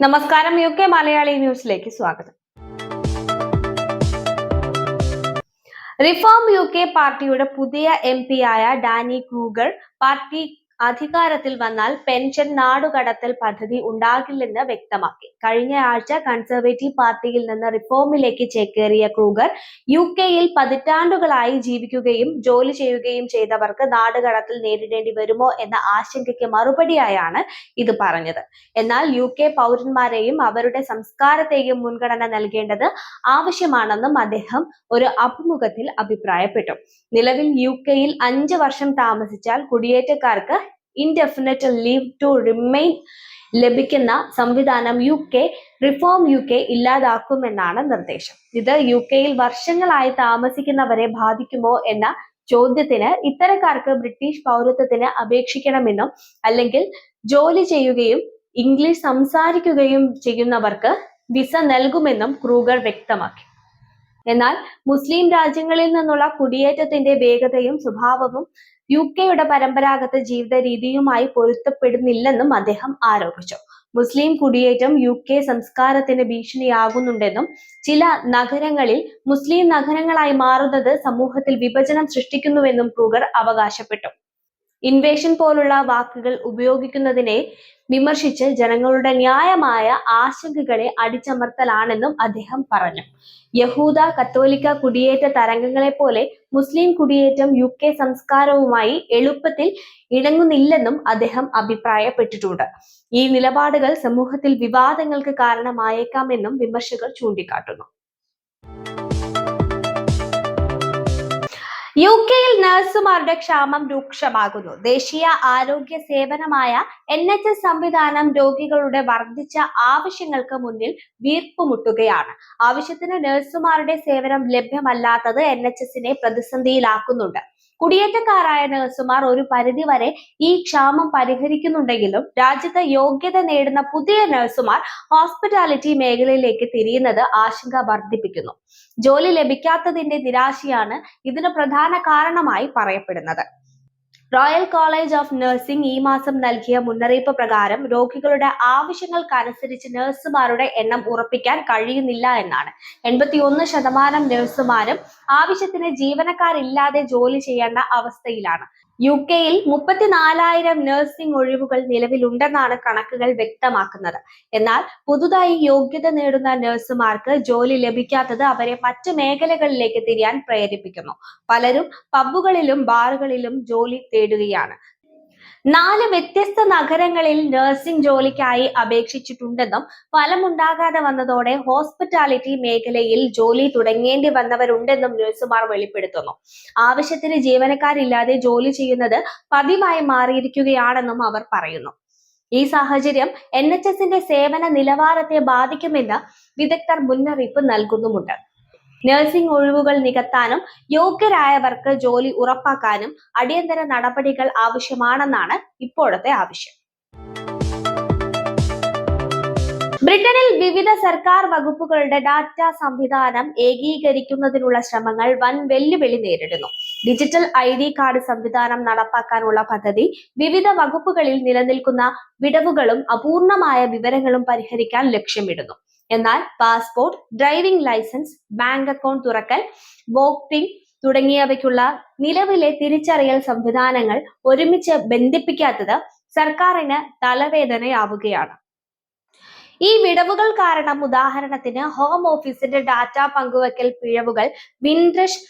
നമസ്കാരം U K Malayali ന്യൂസിലേക്ക് സ്വാഗതം. റിഫോം യു കെ പാർട്ടിയുടെ പുതിയ എം ആയ ഡാനി ക്രൂഗർ പാർട്ടി അധികാരത്തിൽ വന്നാൽ പെൻഷൻ നാടുകടത്തൽ പദ്ധതി ഉണ്ടാകില്ലെന്ന് വ്യക്തമാക്കി. കഴിഞ്ഞ ആഴ്ച കൺസർവേറ്റീവ് പാർട്ടിയിൽ നിന്ന് റിഫോമിലേക്ക് ചേക്കേറിയ ക്രൂഗർ യു കെയിൽ പതിറ്റാണ്ടുകളായി ജീവിക്കുകയും ജോലി ചെയ്യുകയും ചെയ്തവർക്ക് നാടുകടത്തൽ നേരിടേണ്ടി വരുമോ എന്ന ആശങ്കയ്ക്ക് മറുപടിയായാണ് ഇത് പറഞ്ഞത്. എന്നാൽ യു കെ പൗരന്മാരെയും അവരുടെ സംസ്കാരത്തെയും മുൻഗണന നൽകേണ്ടത് ആവശ്യമാണെന്നും അദ്ദേഹം ഒരു അഭിമുഖത്തിൽ അഭിപ്രായപ്പെട്ടു. നിലവിൽ യു കെയിൽ അഞ്ച് വർഷം താമസിച്ചാൽ കുടിയേറ്റക്കാർക്ക് ഇൻഡെഫിനറ്റ് ലീവ് ടു റിമെയിൻ ലഭിക്കുന്ന സംവിധാനം U K reform U K ഇല്ലാതാക്കുമെന്നാണ് നിർദ്ദേശം. ഇത് യു കെയിൽ വർഷങ്ങളായി താമസിക്കുന്നവരെ ബാധിക്കുമോ എന്ന ചോദ്യത്തിന് ഇത്തരക്കാർക്ക് ബ്രിട്ടീഷ് പൗരത്വത്തിന് അപേക്ഷിക്കണമെന്നും അല്ലെങ്കിൽ ജോലി ചെയ്യുകയും ഇംഗ്ലീഷ് സംസാരിക്കുകയും ചെയ്യുന്നവർക്ക് വിസ നൽകുമെന്നും ക്രൂഗർ വ്യക്തമാക്കി. എന്നാൽ മുസ്ലിം രാജ്യങ്ങളിൽ നിന്നുള്ള കുടിയേറ്റത്തിന്റെ വേഗതയും സ്വഭാവവും യു കെയുടെ പരമ്പരാഗത ജീവിത രീതിയുമായി പൊരുത്തപ്പെടുന്നില്ലെന്നും അദ്ദേഹം ആരോപിച്ചു. മുസ്ലിം കുടിയേറ്റം യു കെ സംസ്കാരത്തിന് ഭീഷണിയാകുന്നുണ്ടെന്നും ചില നഗരങ്ങളിൽ മുസ്ലിം നഗരങ്ങളായി മാറുന്നത് സമൂഹത്തിൽ വിഭജനം സൃഷ്ടിക്കുന്നുവെന്നും ക്രൂഗർ അവകാശപ്പെട്ടു. ഇൻവേഷൻ പോലുള്ള വാക്കുകൾ ഉപയോഗിക്കുന്നതിനെ വിമർശിച്ച് ജനങ്ങളുടെ ന്യായമായ ആശങ്കകളെ അടിച്ചമർത്തലാണെന്നും അദ്ദേഹം പറഞ്ഞു. യഹൂദ കത്തോലിക്ക കുടിയേറ്റ തരംഗങ്ങളെ പോലെ മുസ്ലിം കുടിയേറ്റം യു കെ സംസ്കാരവുമായി എളുപ്പത്തിൽ ഇണങ്ങുന്നില്ലെന്നും അദ്ദേഹം അഭിപ്രായപ്പെട്ടിട്ടുണ്ട്. ഈ നിലപാടുകൾ സമൂഹത്തിൽ വിവാദങ്ങൾക്ക് കാരണമായേക്കാമെന്നും വിമർശകർ ചൂണ്ടിക്കാട്ടുന്നു. യു കെയിൽ നഴ്സുമാരുടെ ക്ഷാമം രൂക്ഷമാകുന്നു. ദേശീയ ആരോഗ്യ സേവനമായ എൻ എച്ച് എസ് സംവിധാനം രോഗികളുടെ വർദ്ധിച്ച ആവശ്യങ്ങൾക്ക് മുന്നിൽ വീർപ്പുമുട്ടുകയാണ്. ആവശ്യത്തിന് നഴ്സുമാരുടെ സേവനം ലഭ്യമല്ലാത്തത് എൻ എച്ച് എസിനെ പ്രതിസന്ധിയിലാക്കുന്നുണ്ട്. കുടിയേറ്റക്കാരായ നഴ്സുമാർ ഒരു പരിധിവരെ ഈ ക്ഷാമം പരിഹരിക്കുന്നുണ്ടെങ്കിലും രാജ്യത്ത് യോഗ്യത നേടുന്ന പുതിയ നഴ്സുമാർ ഹോസ്പിറ്റാലിറ്റി മേഖലയിലേക്ക് തിരിയുന്നത് ആശങ്ക വർദ്ധിപ്പിക്കുന്നു. ജോലി ലഭിക്കാത്തതിന്റെ നിരാശയാണ് ഇതിന് പ്രധാന കാരണമായി പറയപ്പെടുന്നത്. റോയൽ കോളേജ് ഓഫ് നഴ്സിംഗ് ഈ മാസം നൽകിയ മുന്നറിയിപ്പ് പ്രകാരം രോഗികളുടെ ആവശ്യങ്ങൾക്കനുസരിച്ച് നഴ്സുമാരുടെ എണ്ണം ഉറപ്പിക്കാൻ കഴിയുന്നില്ല എന്നാണ്. എൺപത്തിയൊന്ന് ശതമാനം നഴ്സുമാരും ആവശ്യത്തിന് ജീവനക്കാരില്ലാതെ ജോലി ചെയ്യേണ്ട അവസ്ഥയിലാണ്. യു കെയിൽ മുപ്പത്തിനാലായിരം നഴ്സിംഗ് ഒഴിവുകൾ നിലവിലുണ്ടെന്നാണ് കണക്കുകൾ വ്യക്തമാക്കുന്നത്. എന്നാൽ പുതുതായി യോഗ്യത നേടുന്ന നഴ്സുമാർക്ക് ജോലി ലഭിക്കാത്തത് അവരെ മറ്റ് മേഖലകളിലേക്ക് തിരിയാൻ പ്രേരിപ്പിക്കുന്നു. പലരും പബ്ബുകളിലും ബാറുകളിലും ജോലി തേടുകയാണ്. നാല് വ്യത്യസ്ത നഗരങ്ങളിൽ നഴ്സിംഗ് ജോലിക്കായി അപേക്ഷിച്ചിട്ടുണ്ടെന്നും ഫലമുണ്ടാകാതെ വന്നതോടെ ഹോസ്പിറ്റാലിറ്റി മേഖലയിൽ ജോലി തുടങ്ങേണ്ടി വന്നവരുണ്ടെന്നും നഴ്സുമാർ വെളിപ്പെടുത്തുന്നു. ആവശ്യത്തിന് ജീവനക്കാരില്ലാതെ ജോലി ചെയ്യുന്നത് പതിവായി മാറിയിരിക്കുകയാണെന്നും അവർ പറയുന്നു. ഈ സാഹചര്യം എൻ എച്ച് എസിന്റെ സേവന നിലവാരത്തെ ബാധിക്കുമെന്ന് വിദഗ്ധർ മുന്നറിയിപ്പ് നൽകുന്നുമുണ്ട്. നഴ്സിംഗ് ഒഴിവുകൾ നികത്താനും യോഗ്യരായവർക്ക് ജോലി ഉറപ്പാക്കാനും അടിയന്തര നടപടികൾ ആവശ്യമാണെന്നാണ് ഇപ്പോഴത്തെ ആവശ്യം. ബ്രിട്ടനിൽ വിവിധ സർക്കാർ വകുപ്പുകളുടെ ഡാറ്റ സംവിധാനം ഏകീകരിക്കുന്നതിനുള്ള ശ്രമങ്ങൾ വൻ വെല്ലുവിളി നേരിടുന്നു. ഡിജിറ്റൽ ഐ ഡി കാർഡ് സംവിധാനം നടപ്പാക്കാനുള്ള പദ്ധതി വിവിധ വകുപ്പുകളിൽ നിലനിൽക്കുന്ന വിടവുകളും അപൂർണമായ വിവരങ്ങളും പരിഹരിക്കാൻ ലക്ഷ്യമിടുന്നു. എന്നാൽ passport driving licence bank account തുറക്കൽ voting തുടങ്ങിയവയ്ക്കുള്ള നിലവിലെ തിരിച്ചറിയൽ സംവിധാനങ്ങൾ ഒരുമിച്ച് ബന്ധിപ്പിക്കാത്തത് സർക്കാരിന് തലവേദനയാവുകയാണ്. ഈ വിടവുകൾ കാരണം ഉദാഹരണത്തിന് ഹോം ഓഫീസിന്റെ ഡാറ്റ പങ്കുവയ്ക്കൽ പിഴവുകൾ വിൻഡ്രഷ്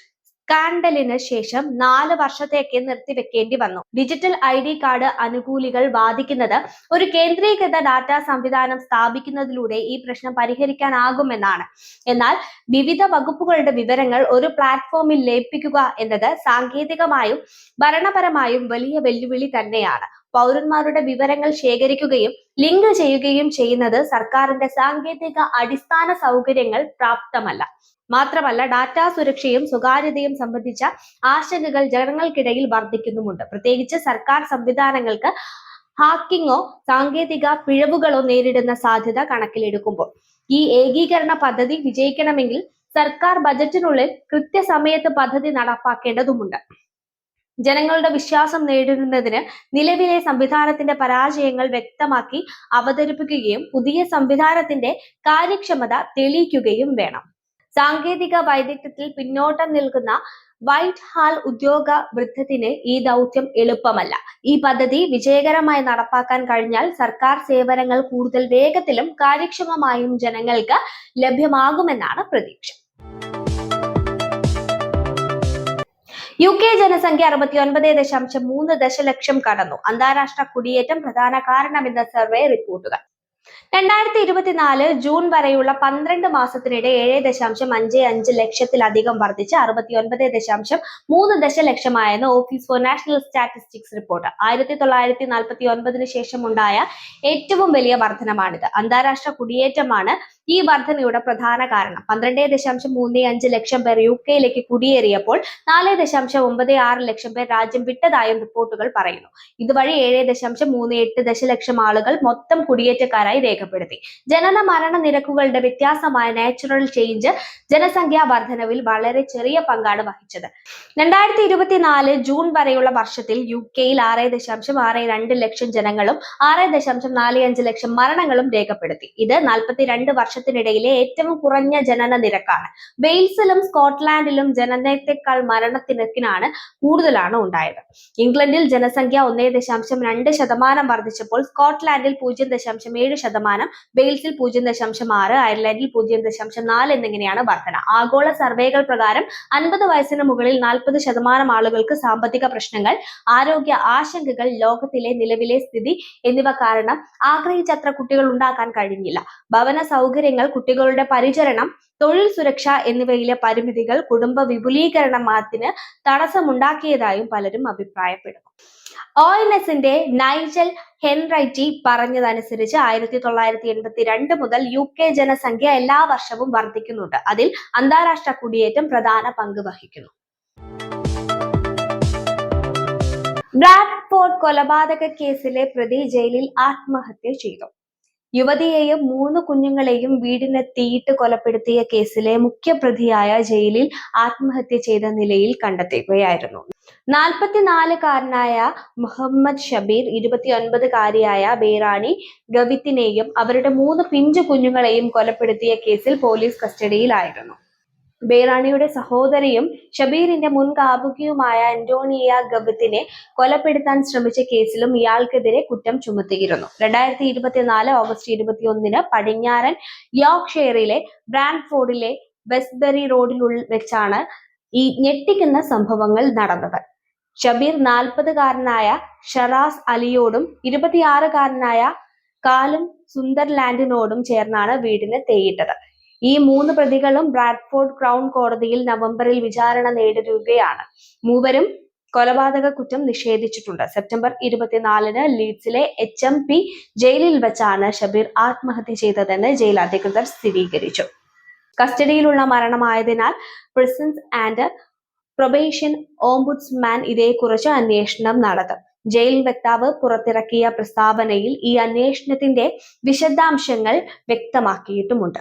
സ്കാൻഡലിന് ശേഷം നാല് വർഷത്തേക്ക് നിർത്തിവെക്കേണ്ടി വന്നു. ഡിജിറ്റൽ ഐ ഡി കാർഡ് അനുകൂലികൾ വാദിക്കുന്നത് ഒരു കേന്ദ്രീകൃത ഡാറ്റ സംവിധാനം സ്ഥാപിക്കുന്നതിലൂടെ ഈ പ്രശ്നം പരിഹരിക്കാനാകുമെന്നാണ്. എന്നാൽ വിവിധ വകുപ്പുകളുടെ വിവരങ്ങൾ ഒരു പ്ലാറ്റ്ഫോമിൽ ലയിപ്പിക്കുക എന്നത് സാങ്കേതികമായും ഭരണപരമായും വലിയ വെല്ലുവിളി തന്നെയാണ്. പൗരന്മാരുടെ വിവരങ്ങൾ ശേഖരിക്കുകയും ലിങ്ക് ചെയ്യുകയും ചെയ്യുന്നത് സർക്കാരിന്റെ സാങ്കേതിക അടിസ്ഥാന സൗകര്യങ്ങൾ പ്രാപ്തമല്ല. മാത്രമല്ല ഡാറ്റാ സുരക്ഷയും സ്വകാര്യതയും സംബന്ധിച്ച ആശങ്കകൾ ജനങ്ങൾക്കിടയിൽ വർദ്ധിക്കുന്നുമുണ്ട് പ്രത്യേകിച്ച് സർക്കാർ സംവിധാനങ്ങൾക്ക് ഹാക്കിങ്ങോ സാങ്കേതിക പിഴവുകളോ നേരിടുന്ന സാധ്യത കണക്കിലെടുക്കുമ്പോൾ. ഈ ഏകീകരണ പദ്ധതി വിജയിക്കണമെങ്കിൽ സർക്കാർ ബജറ്റിനുള്ളിൽ കൃത്യസമയത്ത് പദ്ധതി നടപ്പാക്കേണ്ടതുമുണ്ട്. ജനങ്ങളുടെ വിശ്വാസം നേടുന്നതിന് നിലവിലെ സംവിധാനത്തിന്റെ പരാജയങ്ങൾ വ്യക്തമാക്കി അവതരിപ്പിക്കുകയും പുതിയ സംവിധാനത്തിന്റെ കാര്യക്ഷമത തെളിയിക്കുകയും വേണം. സാങ്കേതിക വൈദഗ്ധ്യത്തിൽ പിന്നോട്ടം നിൽക്കുന്ന വൈറ്റ് ഹാൾ ഉദ്യോഗ വൃദ്ധത്തിന് ഈ ദൗത്യം എളുപ്പമല്ല. ഈ പദ്ധതി വിജയകരമായി നടപ്പാക്കാൻ കഴിഞ്ഞാൽ സർക്കാർ സേവനങ്ങൾ കൂടുതൽ വേഗത്തിലും കാര്യക്ഷമമായും ജനങ്ങൾക്ക് ലഭ്യമാകുമെന്നാണ് പ്രതീക്ഷ. യു കെ ജനസംഖ്യ അറുപത്തിയൊൻപത് ദശാംശം മൂന്ന് ദശലക്ഷം കടന്നു. അന്താരാഷ്ട്ര കുടിയേറ്റം പ്രധാന കാരണമെന്ന സർവേ റിപ്പോർട്ടുകൾ. രണ്ടായിരത്തി ഇരുപത്തിനാല് ജൂൺ വരെയുള്ള പന്ത്രണ്ട് മാസത്തിനിടെ ഏഴ് ദശാംശം അഞ്ച് അഞ്ച് ലക്ഷത്തിലധികം വർദ്ധിച്ച് അറുപത്തി ഒൻപത് ദശാംശം മൂന്ന് ദശലക്ഷമായെന്ന് office for national statistics report. ആയിരത്തി തൊള്ളായിരത്തി നാൽപ്പത്തി ഒൻപതിന് ശേഷമുണ്ടായ ഏറ്റവും വലിയ വർധനമാണിത്. അന്താരാഷ്ട്ര കുടിയേറ്റമാണ് ഈ വർധനയുടെ പ്രധാന കാരണം. പന്ത്രണ്ട് ദശാംശം മൂന്ന് അഞ്ച് ലക്ഷം പേർ യു കെയിലേക്ക് കുടിയേറിയപ്പോൾ നാല് ദശാംശം ഒമ്പത് ആറ് ലക്ഷം പേർ രാജ്യം വിട്ടതായും റിപ്പോർട്ടുകൾ പറയുന്നു. ഇതുവഴി ഏഴ് ദശാംശം മൂന്ന് എട്ട് ദശലക്ഷം ആളുകൾ മൊത്തം കുടിയേറ്റക്കാരായി രേഖപ്പെടുത്തി. ജനന മരണ നിരക്കുകളുടെ വ്യത്യാസമായ നാച്ചുറൽ ചേഞ്ച് ജനസംഖ്യാ വർധനവിൽ വളരെ ചെറിയ പങ്കാണ് വഹിച്ചത്. രണ്ടായിരത്തി ഇരുപത്തിനാല് ജൂൺ വരെയുള്ള വർഷത്തിൽ യു കെയിൽ ആറ് ദശാംശം ആറ് രണ്ട് ലക്ഷം ജനങ്ങളും ആറ് ദശാംശം നാല് അഞ്ച് ലക്ഷം മരണങ്ങളും രേഖപ്പെടുത്തി. ഇത് നാൽപ്പത്തിരണ്ട് വർഷത്തിനിടയിലെ ഏറ്റവും കുറഞ്ഞ ജനന നിരക്കാണ്. വെയിൽസിലും സ്കോട്ട്ലാൻഡിലും ജനനത്തെക്കാൾ മരണത്തിനിരക്കിനാണ് കൂടുതലാണ് ഉണ്ടായത്. ഇംഗ്ലണ്ടിൽ ജനസംഖ്യ ഒന്നേ ദശാംശം രണ്ട് ശതമാനം വർദ്ധിച്ചപ്പോൾ സ്കോട്ട്ലാൻഡിൽ പൂജ്യം ദശാംശം ഏഴ് ശതമാനം വെയിൽസിൽ പൂജ്യം ദശാംശം ആറ് അയർലൻഡിൽ പൂജ്യം ദശാംശം നാല് എന്നിങ്ങനെയാണ് വർധന. ആഗോള സർവേകൾ പ്രകാരം അൻപത് വയസ്സിന് മുകളിൽ നാൽപ്പത് ശതമാനം ആളുകൾക്ക് സാമ്പത്തിക പ്രശ്നങ്ങൾ ആരോഗ്യ ആശങ്കകൾ ലോകത്തിലെ നിലവിലെ സ്ഥിതി എന്നിവ കാരണം ആഗ്രഹിച്ചത്ര കുട്ടികൾ ഉണ്ടാക്കാൻ കഴിഞ്ഞില്ല. ഭവന സൗകര്യങ്ങൾ കുട്ടികളുടെ പരിചരണം തൊഴിൽ സുരക്ഷ എന്നിവയിലെ പരിമിതികൾ കുടുംബ വിപുലീകരണത്തിന് തടസ്സമുണ്ടാക്കിയതായും പലരും അഭിപ്രായപ്പെടുന്നു. ഒ എൻ എസിന്റെ നൈജൽ ഹെൻറൈറ്റി പറഞ്ഞതനുസരിച്ച് ആയിരത്തി തൊള്ളായിരത്തി എൺപത്തി രണ്ട് മുതൽ യു കെ ജനസംഖ്യ എല്ലാ വർഷവും വർദ്ധിക്കുന്നുണ്ട്. അതിൽ അന്താരാഷ്ട്ര കുടിയേറ്റം പ്രധാന പങ്ക് വഹിക്കുന്നു. ബ്രാഡ്ഫോർഡ് കൊലപാതക കേസിലെ പ്രതി ജയിലിൽ ആത്മഹത്യ ചെയ്തു. യുവതിയെയും മൂന്ന് കുഞ്ഞുങ്ങളെയും വീടിന് തീയിട്ട് കൊലപ്പെടുത്തിയ കേസിലെ മുഖ്യപ്രതിയായ ജയിലിൽ ആത്മഹത്യ ചെയ്ത നിലയിൽ കണ്ടെത്തുകയായിരുന്നു നാൽപ്പത്തിനാലുകാരനായ മുഹമ്മദ് ഷബീർ ഇരുപത്തിയൊൻപതുകാരിയായ ബേറാണി ഗവിത്തിനെയും അവരുടെ മൂന്ന് പിഞ്ചു കുഞ്ഞുങ്ങളെയും കൊലപ്പെടുത്തിയ കേസിൽ പോലീസ് കസ്റ്റഡിയിലായിരുന്നു. ബേറാണിയുടെ സഹോദരിയും ഷബീറിന്റെ മുൻ കാമുകിയുമായ അന്റോണിയ ഗബത്തിനെ കൊലപ്പെടുത്താൻ ശ്രമിച്ച കേസിലും ഇയാൾക്കെതിരെ കുറ്റം ചുമത്തിയിരുന്നു രണ്ടായിരത്തി ഇരുപത്തിനാല് ഓഗസ്റ്റ് ഇരുപത്തിയൊന്നിന് പടിഞ്ഞാറൻ യോർക്ക്ഷയറിലെ ബ്രാൻഫോർഡിലെ വെസ്ബെറി റോഡിൽ വെച്ചാണ് ഈ ഞെട്ടിക്കുന്ന സംഭവങ്ങൾ നടന്നത്. ഷബീർ നാൽപ്പതുകാരനായ ഷറാസ് അലിയോടും ഇരുപത്തിയാറുകാരനായ കാലും സുന്ദർലാൻഡിനോടും ചേർന്നാണ് വീടിന് തേയിട്ടത്. ഈ മൂന്ന് പ്രതികളും ബ്രാഡ്ഫോർഡ് ക്രൗൺ കോടതിയിൽ നവംബറിൽ വിചാരണ നേരിടുകയാണ്. മൂവരും കൊലപാതക കുറ്റം നിഷേധിച്ചിട്ടുണ്ട്. സെപ്റ്റംബർ ഇരുപത്തിനാലിന് ലീഡ്സിലെ എച്ച് എം പി ജയിലിൽ വെച്ചാണ് ഷബീർ ആത്മഹത്യ ചെയ്തതെന്ന് ജയിൽ അധികൃതർ സ്ഥിരീകരിച്ചു. കസ്റ്റഡിയിലുള്ള മരണമായതിനാൽ പ്രിസൺസ് ആൻഡ് പ്രൊബേഷൻ ഓംബുഡ്സ്മാൻ ഇതേക്കുറിച്ച് അന്വേഷണം നടത്തും. ജയിൽ വക്താവ് പുറത്തിറക്കിയ പ്രസ്താവനയിൽ ഈ അന്വേഷണത്തിന്റെ വിശദാംശങ്ങൾ വ്യക്തമാക്കിയിട്ടുമുണ്ട്.